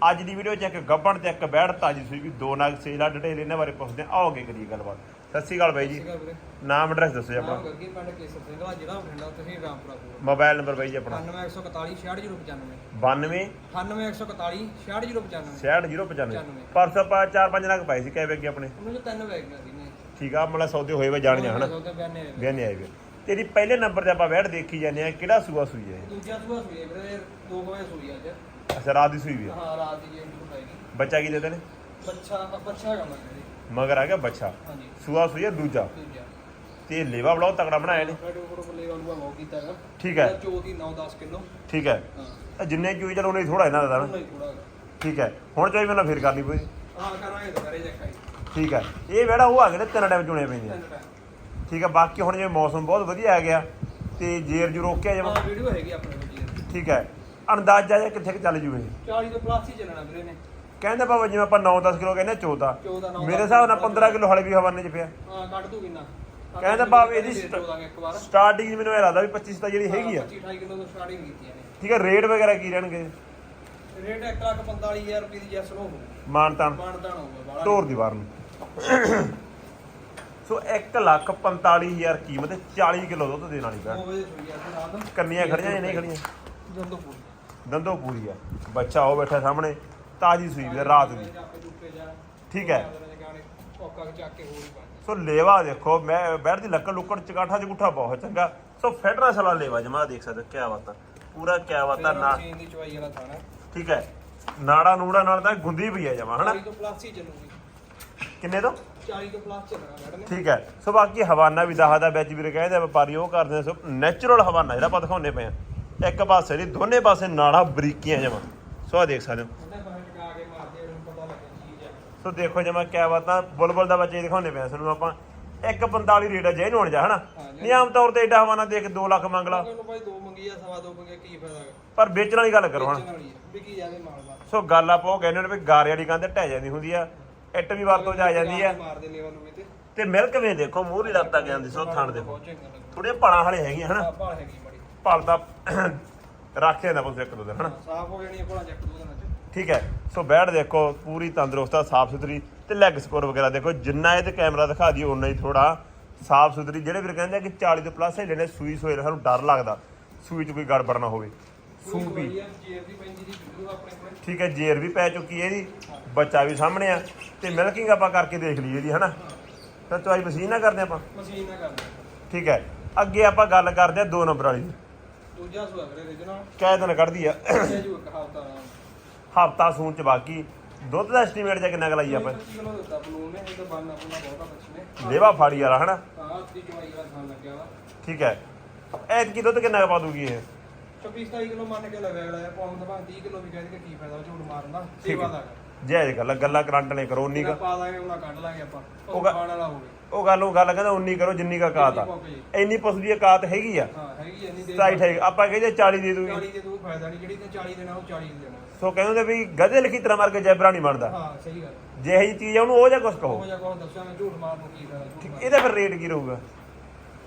ਅੱਜ ਦੀ ਵੀਡੀਓ 'ਚ ਇੱਕ ਗੱਬਣ ਤੇ ਇੱਕ ਬੈੜ ਤਾਜੀ ਸੂਈ ਵੀ ਦੋ ਨਾਗ ਸੇਲਾ ਡਿਟੇਲ ਇਹਨਾਂ ਬਾਰੇ ਪੁੱਛਦੇ ਹਾਂ। ਆਓਗੇ ਕਰੀਏ ਗੱਲਬਾਤ। ਸਤਿ ਸ਼੍ਰੀ ਅਕਾਲ ਬਾਈ ਜੀ। ਨਾਮ ਐਡਰੈਸ ਦੱਸੋ ਜੀ ਨਾਮ ਆਪਣਾ ਗੱਗੀ ਪਿੰਡ ਕੇਸਰ ਸਿੰਘ ਦਾ ਜ਼ਿਲ੍ਹਾ ਬਠਿੰਡਾ ਤੁਸੀਂ ਰਾਮਪੁਰਾ ਕੋਲ ਮੋਬਾਈਲ ਨੰਬਰ ਬਾਈ ਜੀ ਆਪਣਾ। 9141 66095 92 9141 66095 66095 ਪਰਸੋਂ ਆਪਾਂ ਚਾਰ ਪੰਜ ਲੱਖ ਪਾਏ ਸੀ ਕਿਵੇਂ ਅੱਗੇ ਆਪਣੇ? ਉਹਨਾਂ ਤਿੰਨ ਵੈਗ ਸੀ ਨੇ। ਠੀਕ ਆ ਮਤਲਬ ਸੌਦੇ ਹੋਏ ਵੇ ਬਿਆਨੇ ਆਏ। ਬਿਆਨੇ ਆਏ ਵੇ। ਤੇਰੀ ਪਹਿਲੇ ਨੰਬਰ ਤੇ ਆਪਾਂ ਵੈੜ ਦੇਖੀ ਜਾਂਦੇ ਆ ਕਿਹੜਾ ਸੂਆ ਸੂਈ ਹੈ ਦੂਜਾ ਸੂਆ ਸੂਈ ਹੈ ਵੀਰੇ ਦੋ ਵਜੇ ਸੂਈ ਅੱਜ। ਅੱਛਾ ਰਾਤ ਦੀ ਸੂਈ ਵੀ ਆ? ਹਾਂ ਰਾਤ ਦੀ ਜੇਂਟ ਨੂੰ ਪਾਏਗੀ ਬੱਚਾ ਕੀ ਦੇਦੇ ਨੇ? ਬੱਚਾ ਬੱਚਾ ਹੈਗਾ ਮੈਂ ਜੀ ਮਗਰ ਆ ਗਿਆ ਬੱਚਾ। ਹਾਂਜੀ। ਸੂਆ ਸੂਈ ਆ ਦੂਜਾ? ਦੂਜਾ। ਤੇ ਲੇਵਾ ਬੜਾ ਤਕੜਾ ਬਣਾਇਆ ਨੇ ਸਾਡੇ ਕੀਤਾ ਹੈਗਾ। ਠੀਕ ਹੈ। ਚੋਦੀ 9-10 ਕਿਲੋ। ਠੀਕ ਹੈ। ਹਾਂ। ਜਿੰਨੇ ਚੂਈ ਚਲ ਉਹਨੇ ਥੋੜਾ ਇਹਨਾਂ ਦਾ ਹੀ ਥੋੜਾ ਹੈਗਾ। ਠੀਕ ਹੈ। ਹੁਣ ਚਾਹੀ ਮੈਨੂੰ ਫੇਰ ਕਰਨੀ ਪਈ ਹਾਂ ਕਰਾਂਗੇ ਤਾਂ ਕਰੇ ਜੱਕਾਈ ਠੀਕ ਹੈ। ਇਹ ਵੈੜਾ ਉਹ ਆ ਗਏ ਨੇ ਤਿੰਨ ਟਾਈਮ ਚੁਣੇ ਪੈਂਦੇ ਆ। ਤਿੰਨ ਟਾਈਮ ਠੀਕ ਹੈ ਬਾਕੀ ਹੁਣ ਜਿਵੇਂ ਮੌਸਮ ਬਹੁਤ ਵਧੀਆ ਆ ਗਿਆ ਤੇ ਜੇਰ ਜੂ ਰੋਕਿਆ ਜਮਾ ਹਾਂ ਵੀਡੀਓ ਹੈਗੀ ਆਪਣੇ ਕੋਲ ਜੀ ਠੀਕ ਹੈ ਅੰਦਾਜ਼ਾ ਜਿਹਾ ਕਿੱਥੇ ਕੁ ਚੱਲ ਜੂ ਇਹ 40 ਤੋਂ ਪਲੱਸ ਹੀ ਚੱਲਣਾ ਵੀਰੇ ਨੇ। ਕਹਿੰਦੇ ਬਾਬਾ ਜਿਵੇਂ ਆਪਾਂ 9-10 ਕਿਲੋ ਕਹਿੰਦੇ ਚੋਦਾ। 14 9 ਮੇਰੇ ਹਿਸਾਬ ਨਾਲ 15 ਕਿਲੋ ਹਲੇ ਵੀ ਹਵਾਨੇ 'ਚ ਪਿਆ। ਹਾਂ ਕੱਢ ਦੂ ਕਿੰਨਾ। ਕਹਿੰਦਾ ਬਾਬ ਇਹਦੀ ਸਟਾਰਟਿੰਗ ਮੈਨੂੰ ਇਹ ਲੱਗਦਾ ਵੀ 25 ਤਾਂ ਜਿਹੜੀ ਹੈਗੀ ਆ। 25 28 ਕਿਲੋ ਤੋਂ ਸਟਾਰਟਿੰਗ ਕੀਤੀ ਨੇ। ਠੀਕ ਹੈ ਰੇਟ ਵਗੈਰਾ ਕੀ ਰਹਿਣਗੇ? ਰੇਟ 1 ਲੱਖ 45000 ਰੁਪਏ ਦੀ ਜੈਸ ਨੂੰ ਮਾਨਤਾਨ। ਮਾਨਦਾਨ ਹੋਊਗਾ ਬਾਲਾ ਢੋਰ ਦੀ ਵਾਰ ਨੂੰ। ਸੋ 1 ਲੱਖ 45000 ਕੀਮਤ 40 ਕਿਲੋ ਦੁੱਧ ਦੇਣ ਵਾਲੀ ਭੈਣ। 9 ਵਜੇ ਸੂਈ ਆ ਤੇ ਰਾਤ ਕੰਨੀਆਂ ਖੜੀਆਂ ਜਾਂ ਨਹੀਂ ਖੜੀਆਂ? ਦੰਦੋ ਪੂਰੀ। ਆ। ਬੱਚਾ ਉਹ ਬੈਠਾ ਸਾਹਮਣੇ ਤਾਜੀ ਸੂਈ ਵੀ ਰਾਤ ਦੀ। ਠੀਕ ਹੈ। ਸੋ ਲੇਵਾ ਦੇਖੋ ਮੈਂ ਬੈਠ ਦੀ ਲੱਕੜ ਲੁੱਕੜ ਚਗਾਠਾ ਜਗੂਠਾ ਬਹੁਤ ਚੰਗਾ। ਸੋ ਫੈਡਰਾ ਸਲਾ ਲੇਵਾ ਜਮਾ ਦੇਖ ਸਕਦੇ ਕਿਆ ਬਾਤ। ਆ ਪੂਰਾ ਕਿਆ ਬਾਤ ਆ ਨਾ ਵਾਲਾ ਠੀਕ ਹੈ। ਨਾੜਾ ਨੂੜਾ ਨਾਲ ਤਾਂ ਗੁੰਦੀ ਪਈ ਆ ਜਮਾ ਹਨਾ? 40 ਤੋਂ ਪਲੱਸ ਹੀ ਚੱਲੂਗੀ। ਕਿੰਨੇ ਤੋਂ? 40 ਤੋਂ ਪਲੱਸ ਚੱਲਣਾ ਮੈਡਮ ਠੀਕ ਹੈ। ਸੋ ਬਾਕੀ ਹਵਾਨਾ ਵੀ ਦਸਦਾ ਵਿੱਚ ਵੀਰ ਕਹਿੰਦੇ ਆ ਵਪਾਰੀ ਉਹ ਕਰਦੇ ਸੋ ਨੈਚੁਰਲ ਹਵਾਨਾ ਜਿਹੜਾ ਆਪਾਂ ਦਿਖਾਉਂਦੇ ਪਏ ਆ। ਇੱਕ ਪਾਸੇ ਨਹੀਂ ਦੋਨੇ ਪਾਸੇ ਨਾੜਾ ਬਰੀਕੀਆਂ ਜਮਾ। ਸੋ ਆ ਦੇਖ ਸਕਦੇ ਹੋ। ਕੇ ਸੋ ਦੇਖੋ ਜਮਾ ਕਿਆ ਬਾਤਾਂ ਬੁਲਬੁਲ ਦਾ ਬੱਚੇ ਦਿਖਾਉਂਦੇ ਪਏ ਆ। ਤੁਹਾਨੂੰ ਆਪਾਂ 145 ਰੇਟ ਆ ਜੇ ਹੋਣ ਜਾ ਹਨਾ? ਨਹੀਂ ਆਮ ਤੌਰ ਤੇ ਏਡਾ ਹਵਾਨਾ ਦੇਖ 2 ਲੱਖ ਮੰਗ ਲਾ। ਉਹਨੂੰ ਭਾਈ ਦੋ ਮੰਗੀ ਆ ਸਵਾ ਦੋ ਮੰਗੀ ਆ, ਕੀ ਫਾਇਦਾ? ਹੈਗਾ ਪਰ ਵੇਚਣ ਵਾਲੀ ਗੱਲ ਕਰੋ ਜਾਵੇ ਮਾਲ ਬਾਰ ਸੋ ਗੱਲ ਆਪਾਂ ਉਹ ਕਹਿੰਦੇ ਨੇ ਵੀ ਗਾਰੇ ਵਾਲੀ ਕੰਧ ਢਹਿ ਜਾਂਦੀ ਹੁੰਦੀ ਆ। ਇੱਟ ਵੀ ਵਰਤੋਂ ਜਾ ਜਾਂਦੀ ਆ। ਮਾਰਦੇ ਲੈਵਲ ਤੇ। ਤੇ ਮਿਲਕ ਵੇ ਦੇਖੋ ਮੂਹਰੀ ਲੱਤਾਂ ਜਾਂਦੀ ਸੋ ਥਣ ਦੇਖੋ। ਬਹੁਤ ਚੰਗਾ ਲੱਗਦਾ ਥੋੜੀਆਂ ਪਲਾਂ ਹਲੇ ਹੈਗੀਆਂ ਹਨਾ? ਭਾਲ ਹੈਗੀ ਬੜੀ ਭਲ ਤਾਂ ਰੱਖਿਆ ਨਾ ਬਸ ਇੱਕ ਦੋ ਦਿਨ ਹਨਾ? ਸਾਫ਼ ਹੋ ਜਾਣੀ ਕੋਲਾਂ ਚੱਕ ਦੋ ਦਿਨਾਂ ਚ। ਠੀਕ ਹੈ ਸੋ ਬੈਠ ਦੇਖੋ ਪੂਰੀ ਤੰਦਰੁਸਤ ਆ ਸਾਫ਼ ਸੁਥਰੀ। ਤੇ ਲੈਗ ਸਕੋਰ ਵਗੈਰਾ ਦੇਖੋ ਜਿੰਨਾ ਇਹ ਤੇ ਕੈਮਰਾ ਦਿਖਾ ਦਿਓ ਉਨਾ ਹੀ ਥੋੜਾ ਸਾਫ਼ ਸੁਥਰੀ। ਜਿਹੜੇ ਵੀਰ ਕਹਿੰਦੇ ਆ ਕਿ 40 ਤੋਂ ਪਲੱਸ ਹੈਲੇ ਨੇ ਸੂਈ ਸੋਏ ਸਾਨੂੰ ਡਰ ਲੱਗਦਾ ਸੂਈ 'ਚ ਕੋਈ ਗੜਬੜ ਨਾ ਹੋਵੇ। ਸੂਪੀ ਠੀਕ ਹੈ ਜੇਰ ਵੀ ਪੈ ਚੁੱਕੀ ਹੈ ਇਹਦੀ ਬੱਚਾ ਵੀ ਸਾਹਮਣੇ ਆ ਤੇ ਮਿਲਕਿੰਗ ਆਪਾਂ ਕਰਕੇ ਦੇਖ ਲਈਏ ਇਹਦੀ ਹਨਾ? ਤਾਂ ਚਵਾਈ ਮਸ਼ੀਨ ਨਾਲ ਕਰਦੇ ਆਪਾਂ? ਮਸ਼ੀਨ ਨਾਲ ਕਰਦੇ ਠੀਕ ਹੈ ਅੱਗੇ ਆਪਾਂ ਗੱਲ ਕਰਦੇ ਆ ਦੋ ਨੰਬਰ ਵਾਲੀ ਦੀ। ਦੂਜਾ ਸੁਆ ਕਰੇ ਰੀਜਨਲ ਕਿਆ ਦਿਨ ਕੱਢਦੀ ਆ। ਜੋ ਹਫਤਾ ਸੂਣ ਚ ਬਾਕੀ ਦੁੱਧ ਦਾ ਐਸਟੀਮੇਟ ਜਾਂ ਕਿੰਨਾ ਕੁ ਲਾਈ ਆਪਾਂ? 25 ਕਿਲੋ ਦਿੱਤਾ ਬਲੂਨ ਨੇ ਇਹ ਤਾਂ ਬੰਨਾ ਬੁਨਾ ਬਹੁਤਾ ਬੱਚੇ ਨੇ ਲੇਵਾ ਫਾੜੀ ਵਾਲਾ ਹਨਾ? ਹਾਂ ਅੱਧੀ ਚਵਾਈ ਵਾਲਾ ਖਾਣ ਲੱਗਿਆ ਵਾ। ਠੀਕ ਹੈ ਐਤਕੀ ਦੁੱਧ ਕਿੰਨਾ ਕੁ ਪਾ ਦੂਗੀ ਇਹ? 26 27 ਕਿਲੋ ਮੰਨ ਕੇ ਲਵੇ ਵਾਲਾ ਪਾਉਣ ਦਾ ਭਾਂ 30 ਕਿਲੋ ਵੀ ਕਹਿੰਦੇ ਕੀ ਫਾਇਦਾ ਝੂਠ ਮਾਰਨ ਦਾ ਸੇਵਾ ਦਾ ਜੈ ਗੱਲ ਗੱਲਾਂ ਕਰੰਟ ਨੇ ਕਰੋ ਉਨੀ ਜਿਹੜਾ ਕੁ ਪਾ ਦਾਂਗੇ ਉਹਨਾਂ ਕੱਢ ਲਾਂਗੇ ਆਪਾਂ ਉਹ ਉਹ ਗਾ- ਖਾਣ ਵਾਲਾ ਹੋਵੇ। ਉਹ ਗੱਲ ਉਹ ਗੱਲ ਕਹਿੰਦਾ ਉਨੀ ਕਰੋ ਜਿੰਨੀ ਕਾ ਕਾਤ ਆ। ਜੀ। ਇੰਨੀ ਪਸ਼ੂ ਦੀ ਕਾਤ ਹੈਗੀ ਆ। ਹਾਂ ਹੈਗੀ ਇੰਨੀ ਦੇ 27 ਠੇਕ ਆਪਾਂ ਕਹਿੰਦੇ 40 ਦੇ ਦੂਗੀ 40 ਦੇ ਤੂੰ ਫਾਇਦਾ ਨਹੀਂ ਜਿਹੜੀ ਤੇ 40 ਦੇਣਾ ਉਹ 40 ਦੇਣਾ। ਸੋ ਕਹਿੰਦੇ ਵੀ ਗਧੇ ਲਿਖੀ ਤਰ੍ਹਾਂ ਮਾਰ ਕੇ ਜੈਬਰਾ ਨਹੀਂ ਬਣਦਾ। ਹਾਂ ਸਹੀ ਗੱਲ ਜੇ ਇਹੀ ਚੀਜ਼ ਆ ਉਹਨੂੰ ਉਹ ਜਾਂ ਕੁਝ ਕਹੋ। ਉਹ ਜਿਹਾ ਕੋਲ ਦੱਸਿਆ ਮੈਂ ਝੂਠ ਮਾਰਨ ਨੂੰ ਕੀ ਫਾਇਦਾ ਝੂਠ ਮਾਰਨ ਇਹਦਾ ਫਿਰ ਰੇਟ ਕੀ ਰਹੂਗਾ?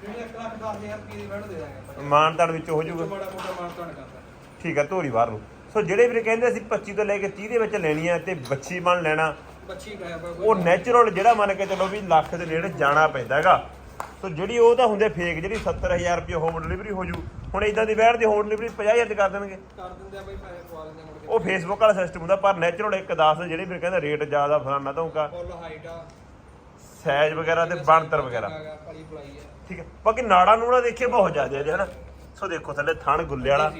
ਜਿਹੜੇ 1 ਲੱਖ 10000 ਰੁਪਏ ਦੀ ਵੜ ਦੇ ਦਾਂਗੇ ਆਪਾਂ। ਮਾਨਤਾਨ ਵਿੱਚ ਹੋ ਜਾਊਗਾ। ਮੋਟਾ ਤਾਂ ਕਰਦਾ ਠੀਕ ਆ ਧੋਰੀ ਬਾਹਰ ਨੂੰ। ਸੋ ਜਿਹੜੇ ਵੀਰੇ ਕਹਿੰਦੇ ਅਸੀਂ 25 ਤੋਂ ਲੈ ਕੇ 30 ਦੇ ਵਿੱਚ ਲੈਣੀ ਆ ਤੇ ਬੱਚੀ ਬਣ ਲੈਣਾ ਬੱਚੀ ਉਹ ਨੈਚੁਰਲ ਜਿਹੜਾ ਮੰਨ ਕੇ ਚੱਲੋ ਵੀ ਲੱਖ ਦੇ ਨੇੜੇ ਜਾਣਾ ਪੈਂਦਾ ਹੈਗਾ। ਸੋ ਜਿਹੜੀ ਉਹ ਤਾਂ ਹੁੰਦੇ ਫੇਕ ਜਿਹੜੀ 70000 ਰੁਪਏ ਹੋਮ ਡਿਲੀਵਰੀ ਹੋ ਜੂ। ਹੁਣ ਇਦਾਂ ਦੀ ਵੈਟ ਦੀ ਹੋਮ ਡਿਲੀਵਰੀ 50000 ਤੇ ਕਰ ਦੇਣਗੇ। ਕਰ ਦਿੰਦੇ ਆ ਬਈ ਪੈਸੇ ਪਵਾ ਲੈਂਦੇ ਮੁੜ ਕੇ। ਉਹ ਫੇਸਬੁੱਕ ਵਾਲਾ ਸਿਸਟਮ ਹੁੰਦਾ ਪਰ ਨੈਚੁਰਲ ਇੱਕ 10 ਜਿਹੜੇ ਵੀਰ ਕਹਿੰਦੇ ਰੇਟ ਜ਼ਿਆਦਾ ਫਲਾਨਾ ਧੌਂਕਾ। ਫੁੱਲ ਹਾਈਟ ਆ। ਸਾਈਜ਼ ਵਗੈਰਾ ਤੇ ਬਣਤਰ ਵਗੈਰਾ। ਪਲੀ ਪਲਾਈ ਆ ਠੀਕ ਹੈ। ਬਾਕੀ ਨਾੜਾ ਨੂੜਾ ਦੇਖੇ ਬਹੁਤ ਜ਼ਿਆਦਾ ਇਹਦੇ ਹਨਾ? ਸੋ ਦੇਖੋ ਥੱਲੇ ਥਣ ਗੁੱਲੇ ਵਾਲਾ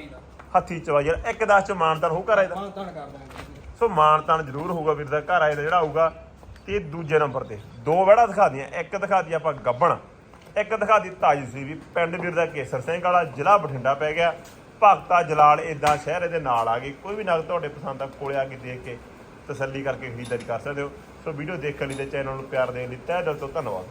ਹੱਥੀ ਚਵਾਈ ਵਾਲਾ ਇੱਕ 10 ਚ ਮਾਨਤਾਨ ਹੋ ਘਰ ਇਹਦਾ ਹਾਂ ਤਾਂ ਕਰ ਦਾਂਗੇ ਸੋ ਮਾਨਤਾਨ ਜ਼ਰੂਰ ਹੋਊਗਾ ਵੀਰ ਦਾ ਘਰ ਆਏ ਦਾ ਜਿਹੜਾ ਆਊਗਾ ਤੇ ਦੂਜੇ ਨੰਬਰ ਤੇ। ਦੋ ਵੜਾ ਦਿਖਾ ਦੀਆਂ ਇੱਕ ਦਿਖਾ ਦੀ ਆਪਾਂ ਗੱਬਣ ਇੱਕ ਦਿਖਾ ਦੀ ਤਾਜੀ ਸੀ ਵੀ ਪਿੰਡ ਵੀਰ ਦਾ ਕੇਸਰ ਸਿੰਘ ਵਾਲਾ ਜ਼ਿਲ੍ਹਾ ਬਠਿੰਡਾ ਪੈ ਗਿਆ। ਭਗਤਾ ਜਲਾਲ ਇਦਾਂ ਸ਼ਹਿਰ ਇਹਦੇ ਨਾਲ ਆ ਗਈ ਕੋਈ ਵੀ ਨਗ ਤੁਹਾਡੇ ਪਸੰਦ ਆ ਕੋਲੇ ਆ ਕੇ ਦੇਖ ਕੇ ਤਸੱਲੀ ਕਰਕੇ ਖਰੀਦਦਾਰੀ ਕਰ ਸਕਦੇ ਹੋ। ਸੋ ਵੀਡੀਓ ਦੇਖਣ ਲਈ ਤੇ ਚੈਨਲ ਨੂੰ ਪਿਆਰ ਦੇਣ ਲਈ ਤਹਿ ਦਿਲ ਤੋਂ ਧੰਨਵਾਦ।